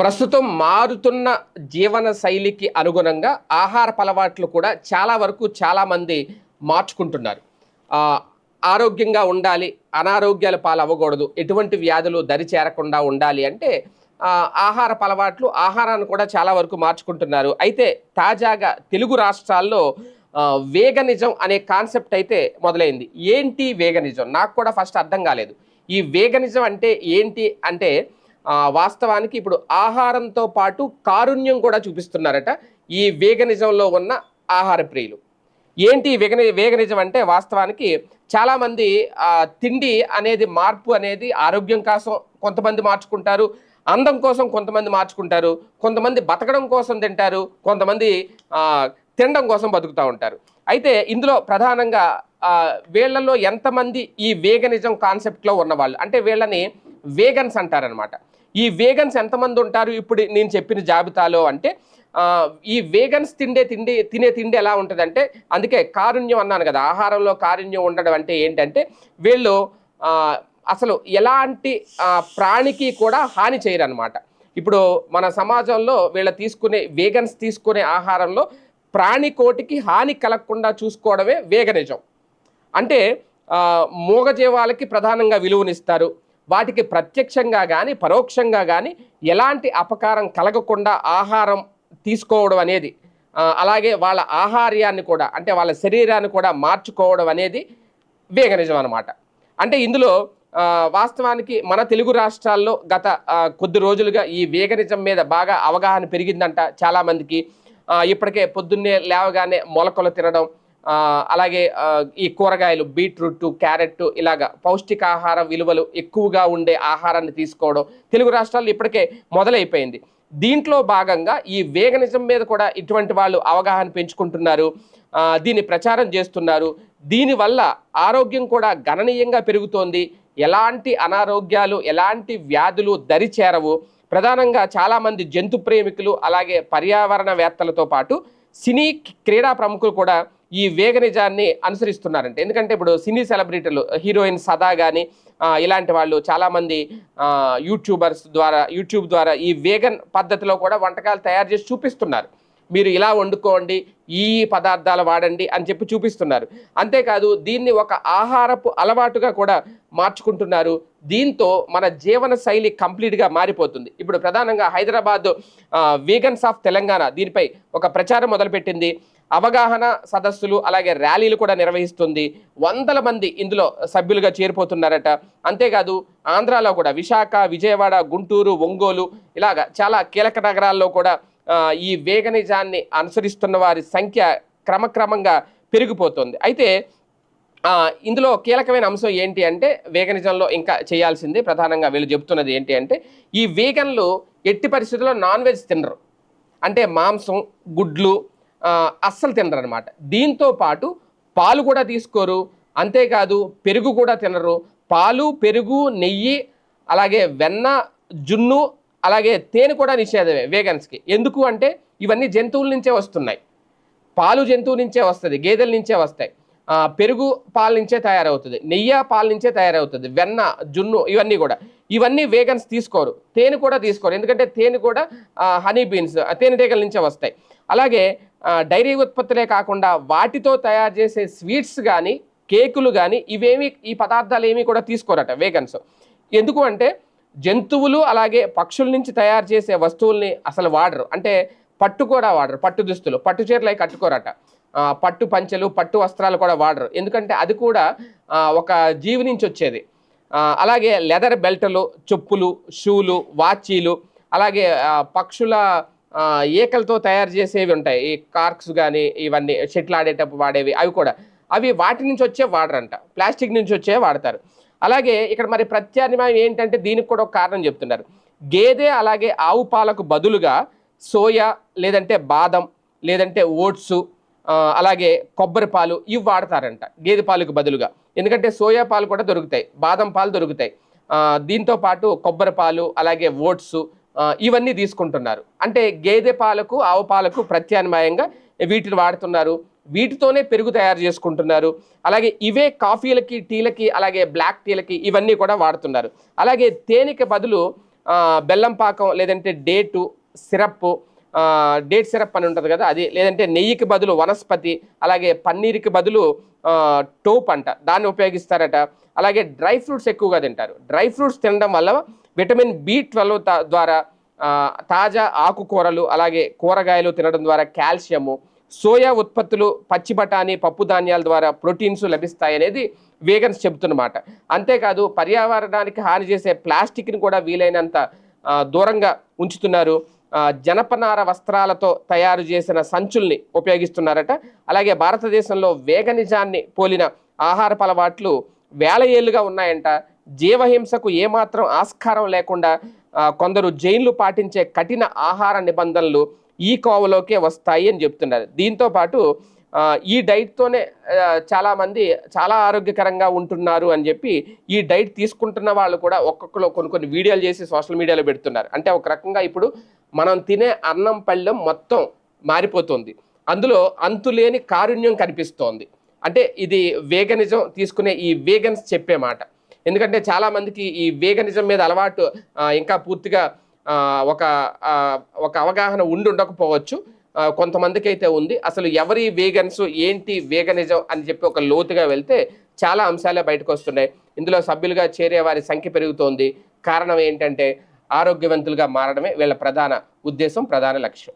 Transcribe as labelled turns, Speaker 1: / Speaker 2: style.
Speaker 1: ప్రస్తుతం మారుతున్న జీవన శైలికి అనుగుణంగా ఆహార అలవాట్లు కూడా చాలా వరకు చాలామంది మార్చుకుంటున్నారు. ఆరోగ్యంగా ఉండాలి అనారోగ్యాల పాలవ్వకూడదు ఎటువంటి వ్యాధులు దరి చేరకుండా ఉండాలి అంటే ఆహార అలవాట్లు ఆహారాన్ని కూడా చాలా వరకు మార్చుకుంటున్నారు. అయితే తాజాగా తెలుగు రాష్ట్రాల్లో వేగనిజం అనే కాన్సెప్ట్ అయితే మొదలైంది. ఏంటి వేగనిజం? నాకు కూడా ఫస్ట్ అర్థం కాలేదు. ఈ వేగనిజం అంటే ఏంటి అంటే వాస్తవానికి ఇప్పుడు ఆహారంతో పాటు కారుణ్యం కూడా చూపిస్తున్నారట ఈ వేగనిజంలో ఉన్న ఆహార ప్రియులు. ఏంటి వేగని వేగనిజం అంటే వాస్తవానికి చాలామంది తిండి అనేది మార్పు అనేది ఆరోగ్యం కోసం కొంతమంది మార్చుకుంటారు అందం కోసం కొంతమంది మార్చుకుంటారు కొంతమంది బతకడం కోసం తింటారు కొంతమంది తినడం కోసం బతుకుతూ ఉంటారు. అయితే ఇందులో ప్రధానంగా వీళ్ళలో వీళ్ళల్లో ఎంతమంది ఈ వేగనిజం కాన్సెప్ట్లో ఉన్నవాళ్ళు? అంటే వీళ్ళని వేగన్స్ అంటారనమాట ఈ వేగన్స్ ఎంతమంది ఉంటారు? ఇప్పుడు నేను చెప్పిన జాబితాలో అంటే ఈ వేగన్స్ తిండే తిండి తినే తిండి ఎలా ఉంటుందంటే అందుకే కారుణ్యం అన్నాను కదా ఆహారంలో కారుణ్యం ఉండడం అంటే ఏంటంటే వీళ్ళు అసలు ఎలాంటి ప్రాణికి కూడా హాని చేయరనమాట ఇప్పుడు మన సమాజంలో వీళ్ళ తీసుకునే వేగన్స్ తీసుకునే ఆహారంలో ప్రాణి కోటికి హాని కలగకుండా చూసుకోవడమే వేగనిజం అంటే మూగజీవాలకి ప్రధానంగా విలువనిస్తారు. వాటికి ప్రత్యక్షంగా కానీ పరోక్షంగా కానీ ఎలాంటి అపకారం కలగకుండా ఆహారం తీసుకోవడం అనేది అలాగే వాళ్ళ ఆహార్యాన్ని కూడా అంటే వాళ్ళ శరీరాన్ని కూడా మార్చుకోవడం అనేది వేగనిజం అనమాట అంటే ఇందులో వాస్తవానికి మన తెలుగు రాష్ట్రాల్లో గత కొద్ది రోజులుగా ఈ వేగనిజం మీద బాగా అవగాహన పెరిగిందంట చాలామందికి. ఇప్పటికే పొద్దున్నే లేవగానే మొలకలు తినడం అలాగే ఈ కూరగాయలు బీట్రూట్ క్యారెట్ ఇలాగా పౌష్టికాహార విలువలు ఎక్కువగా ఉండే ఆహారాన్ని తీసుకోవడం తెలుగు రాష్ట్రాల్లో ఇప్పటికే మొదలైపోయింది. దీంట్లో భాగంగా ఈ వేగనిజం మీద కూడా ఇటువంటి వాళ్ళు అవగాహన పెంచుకుంటున్నారు. దీన్ని ప్రచారం చేస్తున్నారు. దీనివల్ల ఆరోగ్యం కూడా గణనీయంగా పెరుగుతోంది. ఎలాంటి అనారోగ్యాలు ఎలాంటి వ్యాధులు దరి చేరవు. ప్రధానంగా చాలామంది జంతు ప్రేమికులు అలాగే పర్యావరణవేత్తలతో పాటు సినీ క్రీడా ప్రముఖులు కూడా ఈ వేగనిజాన్ని అనుసరిస్తున్నారంటే. ఎందుకంటే ఇప్పుడు సినీ సెలబ్రిటీలు హీరోయిన్ సదా కానీ ఇలాంటి వాళ్ళు చాలామంది యూట్యూబర్స్ ద్వారా యూట్యూబ్ ద్వారా ఈ వేగన్ పద్ధతిలో కూడా వంటకాలు తయారు చేసి చూపిస్తున్నారు. మీరు ఇలా వండుకోండి ఈ పదార్థాలు వాడండి అని చెప్పి చూపిస్తున్నారు. అంతేకాదు దీన్ని ఒక ఆహారపు అలవాటుగా కూడా మార్చుకుంటున్నారు. దీంతో మన జీవన శైలి కంప్లీట్గా మారిపోతుంది. ఇప్పుడు ప్రధానంగా హైదరాబాద్ వీగన్స్ ఆఫ్ తెలంగాణ దీనిపై ఒక ప్రచారం మొదలుపెట్టింది. అవగాహన సదస్సులు అలాగే ర్యాలీలు కూడా నిర్వహిస్తుంది. వందల మంది ఇందులో సభ్యులుగా చేరిపోతున్నారట. అంతేకాదు ఆంధ్రాలో కూడా విశాఖ విజయవాడ గుంటూరు ఒంగోలు ఇలాగా చాలా కీలక నగరాల్లో కూడా ఈ వేగనిజాన్ని అనుసరిస్తున్న వారి సంఖ్య క్రమక్రమంగా పెరిగిపోతుంది. అయితే ఇందులో కీలకమైన అంశం ఏంటి అంటే వేగనిజంలో ఇంకా చేయాల్సింది ప్రధానంగా వీళ్ళు చెబుతున్నది ఏంటి అంటే ఈ వేగన్లు ఎట్టి పరిస్థితుల్లో నాన్ వెజ్ తినరు. అంటే మాంసం గుడ్లు అస్సలు తినరు అనమాట దీంతో పాటు పాలు కూడా తీసుకోరు. అంతేకాదు పెరుగు కూడా తినరు. పాలు పెరుగు నెయ్యి అలాగే వెన్న జున్ను అలాగే తేనె కూడా నిషేధమే వేగన్స్కి. ఎందుకు అంటే ఇవన్నీ జంతువుల నుంచే వస్తున్నాయి. పాలు జంతువు నుంచే వస్తుంది గేదెల నుంచే వస్తాయి. పెరుగు పాల నుంచే తయారవుతుంది నెయ్యి పాల నుంచే తయారవుతుంది వెన్న జున్ను ఇవన్నీ కూడా. ఇవన్నీ వేగన్స్ తీసుకోరు తేనె కూడా తీసుకోరు. ఎందుకంటే తేనె కూడా హనీ బీన్స్ తేనెటీగల నుంచే వస్తాయి. అలాగే డైరీ ఉత్పత్తులే కాకుండా వాటితో తయారు చేసే స్వీట్స్ కానీ కేకులు కానీ ఇవేమి ఈ పదార్థాలు ఏమీ కూడా తీసుకోరట వేగన్స్ ఎందుకు అంటే జంతువులు అలాగే పక్షుల నుంచి తయారు చేసే వస్తువుల్ని అసలు వాడరు. అంటే పట్టు కూడా వాడరు పట్టు దుస్తులు పట్టు చీరలు అవి కట్టుకోరట. పట్టు పంచెలు పట్టు వస్త్రాలు కూడా వాడరు. ఎందుకంటే అది కూడా ఒక జీవి నుంచి వచ్చేది. అలాగే లెదర్ బెల్టులు చెప్పులు షూలు వాచీలు అలాగే పక్షుల ఏకలతో తయారు చేసేవి ఉంటాయి. ఈ కార్క్స్ కానీ ఇవన్నీ షెటిల్ ఆడేటప్పుడు వాడేవి అవి కూడా. అవి వాటి నుంచి వచ్చే వాడరంట. ప్లాస్టిక్ నుంచి వచ్చే వాడతారు. అలాగే ఇక్కడ మరి ప్రత్యామ్నాయం ఏంటంటే దీనికి కూడా ఒక కారణం చెప్తున్నారు. గేదె అలాగే ఆవు పాలకు బదులుగా సోయా లేదంటే బాదం లేదంటే ఓట్స్ అలాగే కొబ్బరి పాలు ఇవి వాడతారంట. గేదె పాలకు బదులుగా. ఎందుకంటే సోయా పాలు కూడా దొరుకుతాయి. బాదం పాలు దొరుకుతాయి. దీంతో పాటు కొబ్బరి పాలు అలాగే ఓట్స్ ఇవన్నీ తీసుకుంటున్నారు. అంటే గేదె పాలకు ఆవు పాలకు ప్రత్యామ్నాయంగా వీటిని వాడుతున్నారు. వీటితోనే పెరుగు తయారు చేసుకుంటున్నారు. అలాగే ఇవే కాఫీలకి టీలకి అలాగే బ్లాక్ టీలకి ఇవన్నీ కూడా వాడుతున్నారు. అలాగే తేనెకి బదులు బెల్లం పాకం లేదంటే డేటు సిరప్ డేట్ సిరప్ అని ఉంటుంది కదా అది లేదంటే నెయ్యికి బదులు వనస్పతి అలాగే పన్నీర్కి బదులు టోప్ అంట దాన్ని ఉపయోగిస్తారట. అలాగే డ్రై ఫ్రూట్స్ ఎక్కువగా తింటారు. డ్రై ఫ్రూట్స్ తినడం వల్ల విటమిన్ బి ట్వెల్వ్ ద్వారా తాజా ఆకుకూరలు అలాగే కూరగాయలు తినడం ద్వారా కాల్షియము సోయా ఉత్పత్తులు పచ్చి బఠానీ పప్పు ధాన్యాల ద్వారా ప్రోటీన్స్ లభిస్తాయి అనేది వేగన్స్ చెబుతున్నమాట. అంతేకాదు పర్యావరణానికి హాని చేసే ప్లాస్టిక్ని కూడా వీలైనంత దూరంగా ఉంచుతున్నారు. జనపనార వస్త్రాలతో తయారు చేసిన సంచుల్ని ఉపయోగిస్తున్నారట. అలాగే భారతదేశంలో వేగనిజాన్ని పోలిన ఆహారపు అలవాట్లు వేల ఏళ్ళుగా ఉన్నాయంట. జీవహింసకు ఏమాత్రం ఆస్కారం లేకుండా కొందరు జైన్లు పాటించే కఠిన ఆహార నిబంధనలు ఈ కోవలోకే వస్తాయి అని చెప్తున్నారు. దీంతో పాటు ఈ డైట్తోనే చాలామంది చాలా ఆరోగ్యకరంగా ఉంటున్నారు అని చెప్పి ఈ డైట్ తీసుకుంటున్న వాళ్ళు కూడా ఒక్కొక్కరు కొన్ని కొన్ని వీడియోలు చేసి సోషల్ మీడియాలో పెడుతున్నారు. అంటే ఒక రకంగా ఇప్పుడు మనం తినే అన్నం పళ్ళెం మొత్తం మారిపోతుంది. అందులో అంతులేని కారుణ్యం కనిపిస్తోంది. అంటే ఇది వేగనిజం తీసుకునే ఈ వేగన్స్ చెప్పే మాట. ఎందుకంటే చాలామందికి ఈ వేగనిజం మీద అలవాటు ఇంకా పూర్తిగా ఒక ఒక అవగాహన ఉండి ఉండకపోవచ్చు కొంతమందికి అయితే ఉంది. అసలు ఎవరి వేగన్స్ ఏంటి వేగనిజం అని చెప్పి ఒక లోతుగా వెళ్తే చాలా అంశాలే బయటకు వస్తున్నాయి ఇందులో సభ్యులుగా చేరే వారి సంఖ్య పెరుగుతోంది. కారణం ఏంటంటే ఆరోగ్యవంతులుగా మారడమే వీళ్ళ ప్రధాన ఉద్దేశం ప్రధాన లక్ష్యం.